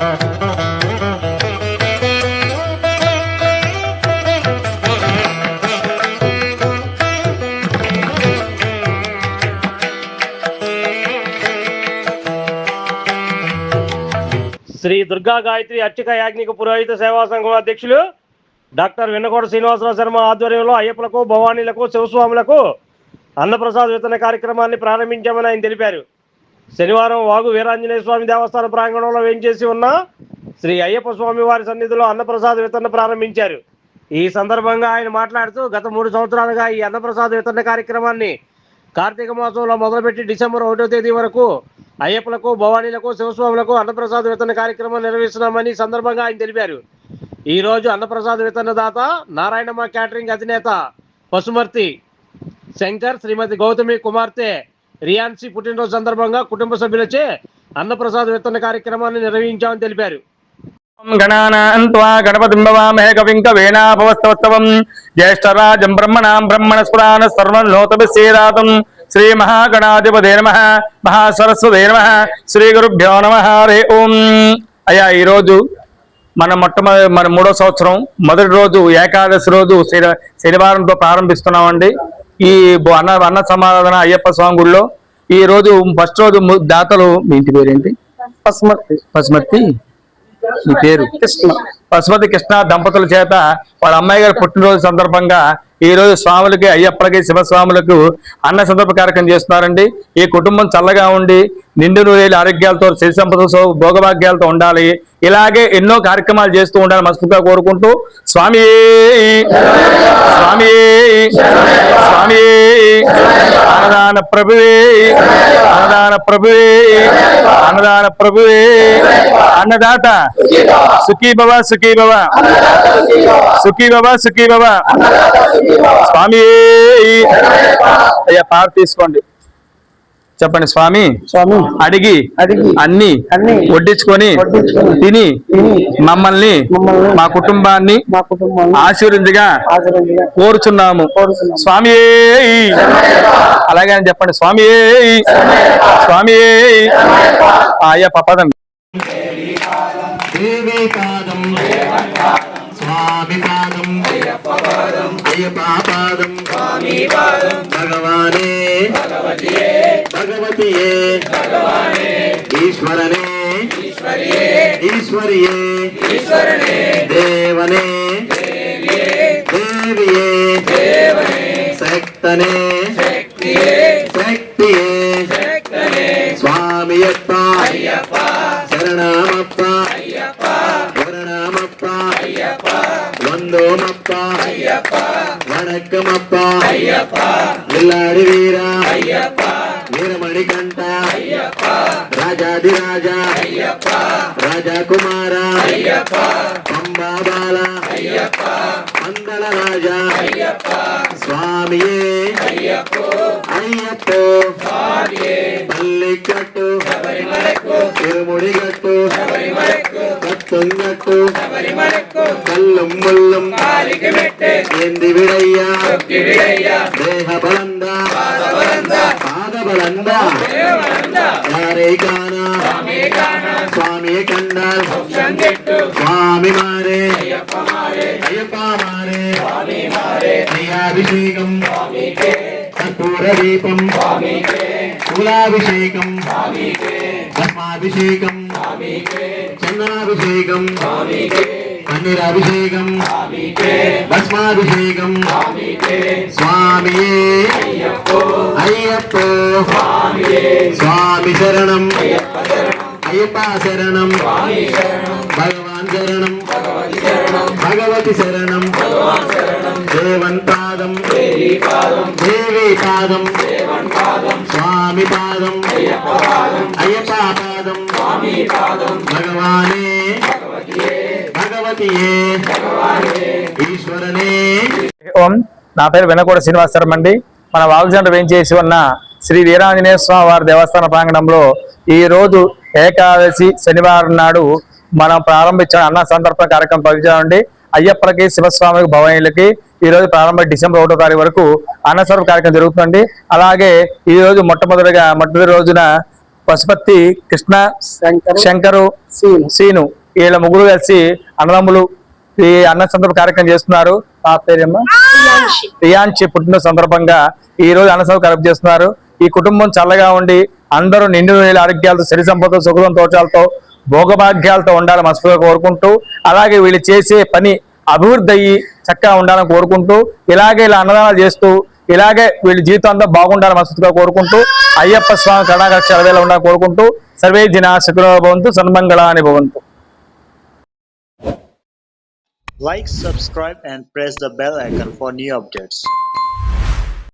శ్రీ దుర్గా గాయత్రి అర్చక యాజ్ఞిక పురోహిత సేవా సంఘం అధ్యక్షులు డాక్టర్ వెన్నకోట శ్రీనివాసరావు శర్మ ఆధ్వర్యంలో అయ్యప్పలకు భవానీలకు శివస్వాములకు అన్నప్రసాద్ వితరణ కార్యక్రమాన్ని ప్రారంభించామని ఆయన తెలిపారు. శనివారం వాగు వీరాంజనేయ స్వామి దేవస్థాన ప్రాంగణంలో వేంచేసి ఉన్న శ్రీ అయ్యప్ప స్వామి వారి సన్నిధిలో అన్నప్రసాద్ వితరణ ప్రారంభించారు. ఈ సందర్భంగా ఆయన మాట్లాడుతూ గత మూడు సంవత్సరాలుగా ఈ అన్నప్రసాద్ వితరణ కార్యక్రమాన్ని కార్తీక మాసంలో మొదలుపెట్టి డిసెంబర్ ఒకటో తేదీ వరకు అయ్యప్పలకు భవానీలకు శివస్వాములకు అన్నప్రసాద్ వితరణ కార్యక్రమం నిర్వహిస్తున్నామని సందర్భంగా ఆయన తెలిపారు. ఈరోజు అన్నప్రసాద అన్నప్రసాద్ వితరణ దాత నారాయణమ్మ క్యాటరింగ్ అధినేత పశుమర్తి శంకర్ శ్రీమతి గౌతమి కుమార్తె రియాన్సీ పుట్టినరోజు సందర్భంగా కుటుంబ సభ్యులచే అన్నప్రసాద్ విత్తన కార్యక్రమాన్ని నిర్వహించామని తెలిపారు. గణానాన్వా గణపతిం భవామహే కవిం కవేనాభవస్తవస్తవం జ్యేష్ఠరాజం బ్రహ్మణాం బ్రహ్మణస్పురాణ సర్వలోతభిశ్రీరాతం శ్రీ మహాగణాధిపదే నమ. మహాసరస్వతే నమ. శ్రీ గురుభ్యో నమ. హరే ఓం. అయ్యా ఈరోజు మన మొట్టమొదటి మన మూడో సంవత్సరం మొదటి రోజు ఏకాదశి రోజు శని శనివారంతో ప్రారంభిస్తున్నామండి. ఈ అన్న అన్న సమారాధన అయ్యప్ప స్వామి గుడిలో ఈ రోజు ఫస్ట్ రోజు దాతలు మీ ఇంటి పేరేంటి? పసుమర్తి. పసుమర్తి? మీ పేరు? కృష్ణ. పశుపతి కృష్ణ దంపతుల చేత వాళ్ళ అమ్మాయి గారి పుట్టినరోజు సందర్భంగా ఈ రోజు స్వాములకి అయ్యప్పలకి శివస్వాములకు అన్న సందర్భ కార్యక్రమం చేస్తున్నారండి. ఈ కుటుంబం చల్లగా ఉండి నిండు నూరేలు ఆరోగ్యాలతో శరీర సంపదతో భోగభాగ్యాలతో ఉండాలి. ఇలాగే ఎన్నో కార్యక్రమాలు చేస్తూ ఉండాలి మనస్ఫూర్తిగా కోరుకుంటూ స్వామి స్వామి స్వామి అన్నదాన ప్రభువే అన్నదాన ప్రభువే అన్నదాన ప్రభువే అన్నదాత. సుఖీ భవ సుఖీ భవ. సుఖీ భవ సుఖీ భవ. స్వామి అయ్యా పార్ తీసుకోండి. చెప్పండి స్వామి. స్వామి. అడిగి అడిగి అన్ని అన్ని వడ్డించుకొని తిని మమ్మల్ని మా కుటుంబాన్ని మా కుటుంబాన్ని ఆశీర్వదించగా ఆదరణగా కోరుచున్నాము. స్వామి అలాగే అని చెప్పండి స్వామి స్వామి అయ్యా పప్పదండి దేవీ పాదం స్వామి పాదం అయ్యప్ప పాదం భగవానే ஈஸ்வரனே. ஈஸ்வரியே. தேவனே. தேவியே. சக்தனே. சக்தியே. சுவாமியப்பா. சரணாமப்பா. வரணாமப்பா வந்தோமப்பா. வணக்கமப்பா. எல்லாரு வீரா. வீரமணி கண்டா రాజాదిరాజ రాజా కుమార పంబా బాల మందల రాజా స్వామియే అయ్యప్పో పల్లికట్టు తిరుముడిగట్టు కత్తుంగట్టు కల్లం ముల్లం ఏంది విడయ్యా దేహ വളർന്ന സ്വാമിയെ കണ്ടാൽ സ്വാമിമാരെ അയ്യപ്പമാരെ നെയ്യാഭിഷേകം കർപ്പൂരദീപം കുലാഭിഷേകം ധർമാഭിഷേകം అయ్యప్ప మారే అభిషేకం కర్పూర దీపం కులాభిషేకం భస్మాభిషేకం చందనాభిషేకం పన్నీరాభిషేకం భస్మాభిషేకం స్వామియే అయ్యప్పో స్వామి శరణం అయ్యప్ప శరణం భగవాన్ శరణం భగవతి శరణం దేవన్ పాదం దేవి పాదం స్వామి పాదం. అయ్యప్ప పాదం. భగవానే. భగవతియే. ఈశ్వరనే. ఓం. నా పేరు వెనకూడ శ్రీనివాస శర్మ అండి మన వాగ్జండ్ర వేయించేసి ఉన్న శ్రీ వీరాంజనేయ స్వామి వారి దేవస్థాన ప్రాంగణంలో ఈ రోజు ఏకాదశి శనివారం నాడు మనం ప్రారంభించిన అన్న సందర్భ కార్యక్రమం పరిచయండి అయ్యప్పలకి శివస్వామికి భవనీయులకి ఈ రోజు ప్రారంభ డిసెంబర్ ఒకటో తారీఖు వరకు అన్నస్వరూప కార్యక్రమం జరుగుతుంది అలాగే ఈ రోజు మొట్టమొదటిగా మొదటి రోజున పశుపతి కృష్ణ శంకరు సీను. వీళ్ళ ముగ్గురు కలిసి అన్నదమ్ములు ఈ అన్న సందర్భ కార్యక్రమం చేస్తున్నారు. ఆ పేరేమ్మా? రియాన్షి పుట్టిన సందర్భంగా ఈ రోజు అన్న సభ కలుపు చేస్తున్నారు. ఈ కుటుంబం చల్లగా ఉండి అందరూ నిండు వేల ఆరోగ్యాలతో శరీర సంపద సుఖ సంతోషాలతో భోగభాగ్యాలతో ఉండాలని మనస్ఫూర్తిగా కోరుకుంటూ అలాగే వీళ్ళు చేసే పని అభివృద్ధి అయ్యి చక్కగా ఉండాలని కోరుకుంటూ ఇలాగే ఇలా అన్నదానాలు చేస్తూ ఇలాగే వీళ్ళ జీవితం అంతా బాగుండాలని మనస్ఫూర్తిగా కోరుకుంటూ అయ్యప్ప స్వామి కర్ణాకక్ష అరవేలా ఉండాలని కోరుకుంటూ సర్వే జన శుక్రో భవంతు సన్మంగళాని భవంతు Like, subscribe, and press the bell icon for new updates.